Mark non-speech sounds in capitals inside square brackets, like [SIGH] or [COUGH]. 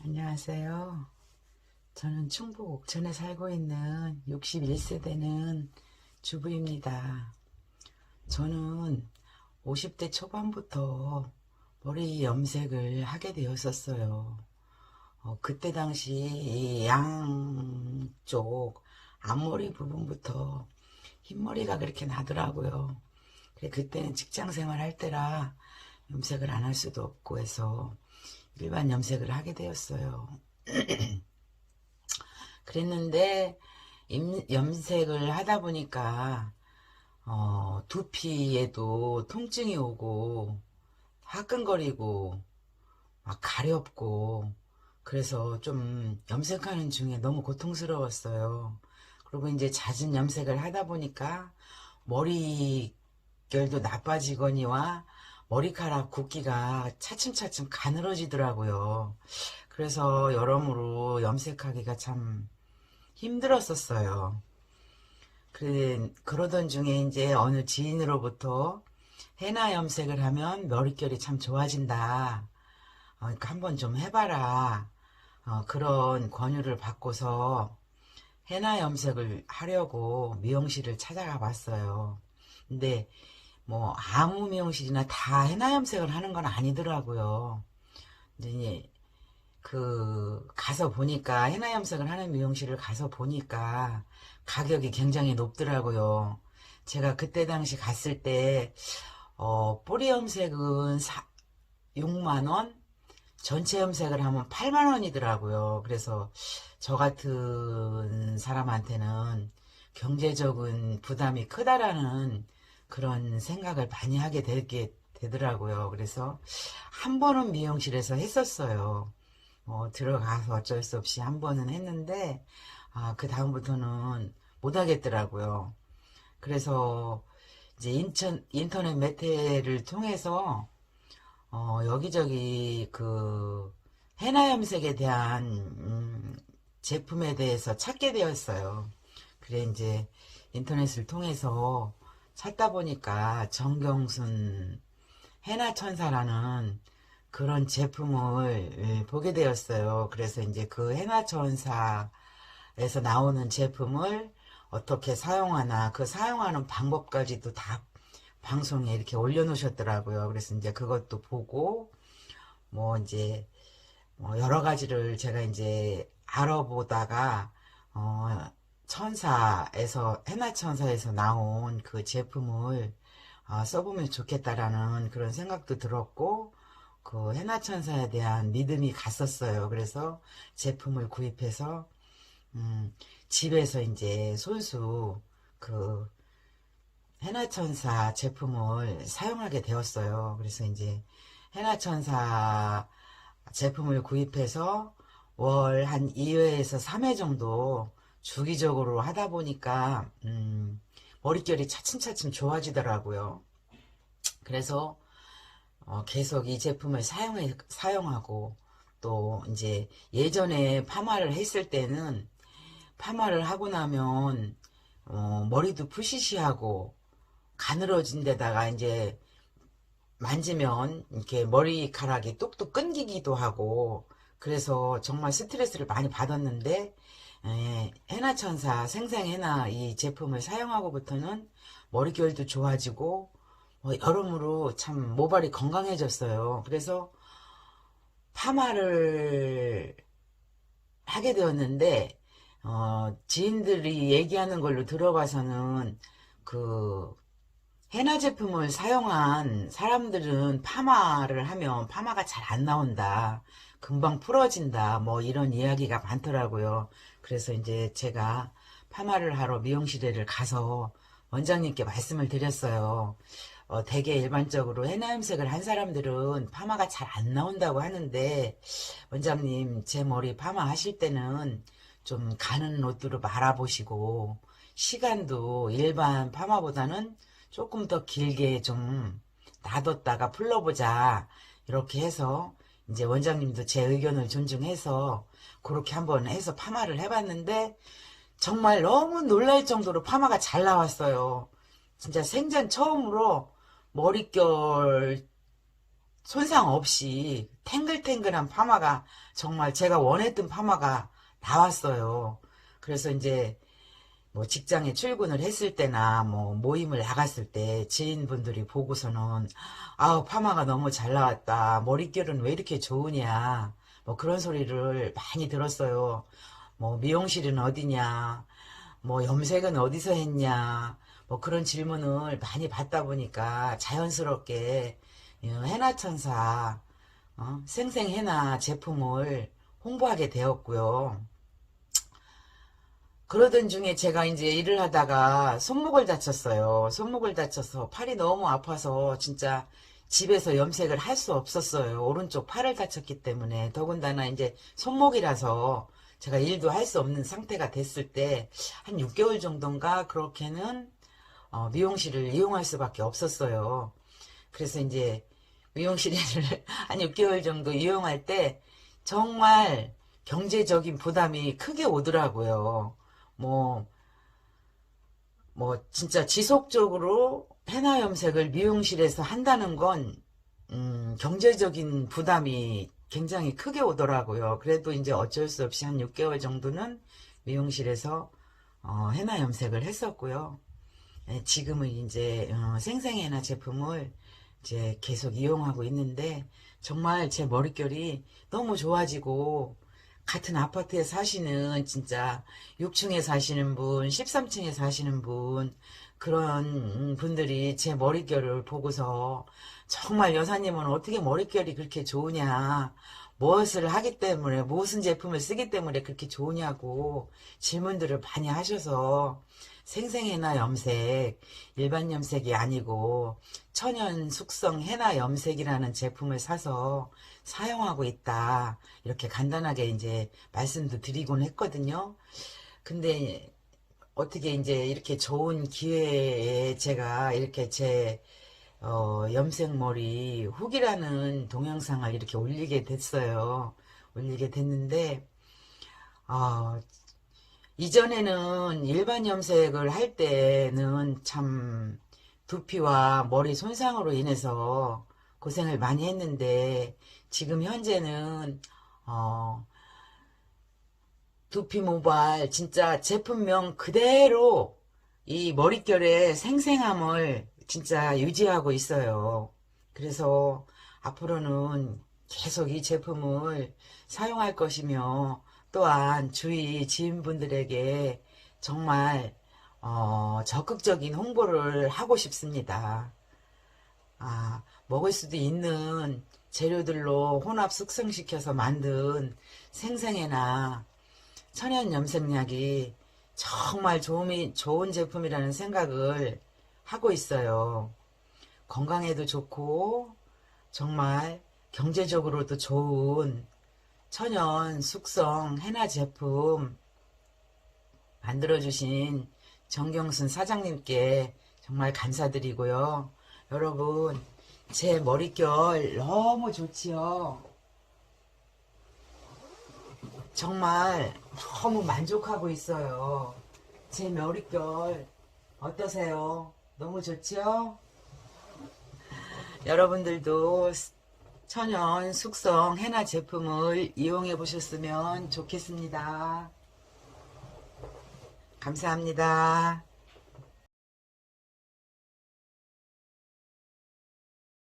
안녕하세요. 저는 충북 옥천에 살고 있는 61세대는 주부입니다. 저는 50대 초반부터 머리 염색을 하게 되었었어요. 어, 그때 당시 이 양쪽 앞머리 부분부터 흰머리가 그렇게 나더라고요. 그래, 그때는 직장 생활 할 때라 염색을 안 할 수도 없고 해서 일반 염색을 하게 되었어요. [CLEARS THROAT] 그랬는데 임- 염색을 하다 보니까 어, 두피에도 통증이 오고 화끈거리고 막 가렵고 그래서 좀 염색하는 중에 너무 고통스러웠어요. 그리고 이제 잦은 염색을 하다 보니까 머리결도 나빠지거니와 머리카락 굵기가 차츰차츰 가늘어지더라고요. 그래서 여러모로 염색하기가 참 힘들었었어요. 그래, 그러던 중에 이제 어느 지인으로부터 헤나 염색을 하면 머릿결이 참 좋아진다. 어, 그러니까 한번 좀 해봐라. 어, 그런 권유를 받고서 헤나 염색을 하려고 미용실을 찾아가 봤어요. 근데 뭐 아무 미용실이나 다 헤나 염색을 하는 건 아니더라고요. 이제 그 가서 보니까 헤나 염색을 하는 미용실을 가서 보니까 가격이 굉장히 높더라고요. 제가 그때 당시 갔을 때 어, 뿌리 염색은 6만 원, 전체 염색을 하면 8만 원이더라고요. 그래서 저 같은 사람한테는 경제적인 부담이 크다라는 그런 생각을 많이 하게 되게 되더라고요. 그래서 한 번은 미용실에서 했었어요. 뭐 들어가서 어쩔 수 없이 한 번은 했는데 아, 그 다음부터는 못 하겠더라고요. 그래서 이제 인천 인터넷 매체를 통해서 어, 여기저기 그 헤나 염색에 대한 음, 제품에 대해서 찾게 되었어요. 그래 이제 인터넷을 통해서 찾다 보니까 정경순 헤나 천사라는 그런 제품을 예, 보게 되었어요. 그래서 이제 그 헤나 천사에서 나오는 제품을 어떻게 사용하나 그 사용하는 방법까지도 다 방송에 이렇게 올려놓으셨더라고요. 그래서 이제 그것도 보고 뭐 이제 뭐 여러 가지를 제가 이제 알아보다가 어 천사에서 헤나 천사에서 나온 그 제품을 어, 써보면 좋겠다라는 그런 생각도 들었고 그 헤나 천사에 대한 믿음이 갔었어요. 그래서 제품을 구입해서 음, 집에서 이제 손수 그 헤나천사 제품을 사용하게 되었어요. 그래서 이제 헤나천사 제품을 구입해서 월 한 2회에서 3회 정도 주기적으로 하다 보니까 음, 머릿결이 차츰차츰 좋아지더라고요. 그래서 어, 계속 이 제품을 사용해, 사용하고 또 이제 예전에 파마를 했을 때는 파마를 하고 나면 어, 머리도 푸시시하고 가늘어진 데다가 이제 만지면 이렇게 머리카락이 뚝뚝 끊기기도 하고 그래서 정말 스트레스를 많이 받았는데 에, 헤나천사 생생헤나 이 제품을 사용하고부터는 머릿결도 좋아지고 뭐 여러모로 참 모발이 건강해졌어요. 그래서 파마를 하게 되었는데 어, 지인들이 얘기하는 걸로 들어봐서는 그 헤나 제품을 사용한 사람들은 파마를 하면 파마가 잘 안 나온다. 금방 풀어진다. 뭐 이런 이야기가 많더라고요. 그래서 이제 제가 파마를 하러 미용실에를 가서 원장님께 말씀을 드렸어요. 어, 되게 일반적으로 헤나 염색을 한 사람들은 파마가 잘 안 나온다고 하는데 원장님 제 머리 파마 하실 때는 좀 가는 옷들을 말아보시고 시간도 일반 파마보다는 조금 더 길게 좀 놔뒀다가 풀러보자 이렇게 해서 이제 원장님도 제 의견을 존중해서 그렇게 한번 해서 파마를 해봤는데 정말 너무 놀랄 정도로 파마가 잘 나왔어요. 진짜 생전 처음으로 머릿결 손상 없이 탱글탱글한 파마가 정말 제가 원했던 파마가 나왔어요. 그래서 이제 뭐 직장에 출근을 했을 때나 뭐 모임을 나갔을 때 지인분들이 보고서는 아우 파마가 너무 잘 나왔다. 머릿결은 왜 이렇게 좋으냐. 뭐 그런 소리를 많이 들었어요. 뭐 미용실은 어디냐. 뭐 염색은 어디서 했냐. 뭐 그런 질문을 많이 받다 보니까 자연스럽게 어, 해나천사 어, 생생해나 제품을 홍보하게 되었고요. 그러던 중에 제가 이제 일을 하다가 손목을 다쳤어요. 손목을 다쳐서 팔이 너무 아파서 진짜 집에서 염색을 할 수 없었어요. 오른쪽 팔을 다쳤기 때문에 더군다나 이제 손목이라서 제가 일도 할 수 없는 상태가 됐을 때 한 6개월 정도인가 그렇게는 어, 미용실을 이용할 수밖에 없었어요. 그래서 이제 미용실을 [LAUGHS] 한 6개월 정도 이용할 때 정말 경제적인 부담이 크게 오더라고요. 뭐, 뭐, 진짜 지속적으로 헤나 염색을 미용실에서 한다는 건, 음, 경제적인 부담이 굉장히 크게 오더라고요. 그래도 이제 어쩔 수 없이 한 6개월 정도는 미용실에서, 어, 헤나 염색을 했었고요. 예, 지금은 이제, 어, 생생 헤나 제품을 이제 계속 이용하고 있는데, 정말 제 머릿결이 너무 좋아지고, 같은 아파트에 사시는 진짜 6층에 사시는 분, 13층에 사시는 분, 그런 분들이 제 머릿결을 보고서 정말 여사님은 어떻게 머릿결이 그렇게 좋으냐, 무엇을 하기 때문에, 무슨 제품을 쓰기 때문에 그렇게 좋으냐고 질문들을 많이 하셔서 생생해나 염색, 일반 염색이 아니고 천연 숙성 해나 염색이라는 제품을 사서 사용하고 있다. 이렇게 간단하게 이제 말씀도 드리곤 했거든요. 근데 어떻게 이제 이렇게 좋은 기회에 제가 이렇게 제 어, 염색머리 후기라는 동영상을 이렇게 올리게 됐어요. 올리게 됐는데 어, 이전에는 일반 염색을 할 때는 참 두피와 머리 손상으로 인해서 고생을 많이 했는데 지금 현재는 어, 두피 모발 진짜 제품명 그대로 이 머릿결의 생생함을 진짜 유지하고 있어요. 그래서 앞으로는 계속 이 제품을 사용할 것이며 또한 주위 지인분들에게 정말 어, 적극적인 홍보를 하고 싶습니다. 아, 먹을 수도 있는 재료들로 혼합 숙성시켜서 만든 생생해나 천연 염색약이 정말 좋은, 좋은 제품이라는 생각을 하고 있어요. 건강에도 좋고 정말 경제적으로도 좋은 천연 숙성 해나 제품 만들어주신 정경순 사장님께 정말 감사드리고요. 여러분, 제 머릿결 너무 좋지요. 정말 너무 만족하고 있어요. 제 머릿결 어떠세요? 너무 좋지요? 여러분들도 천연 숙성 해나 제품을 이용해 보셨으면 좋겠습니다. 감사합니다.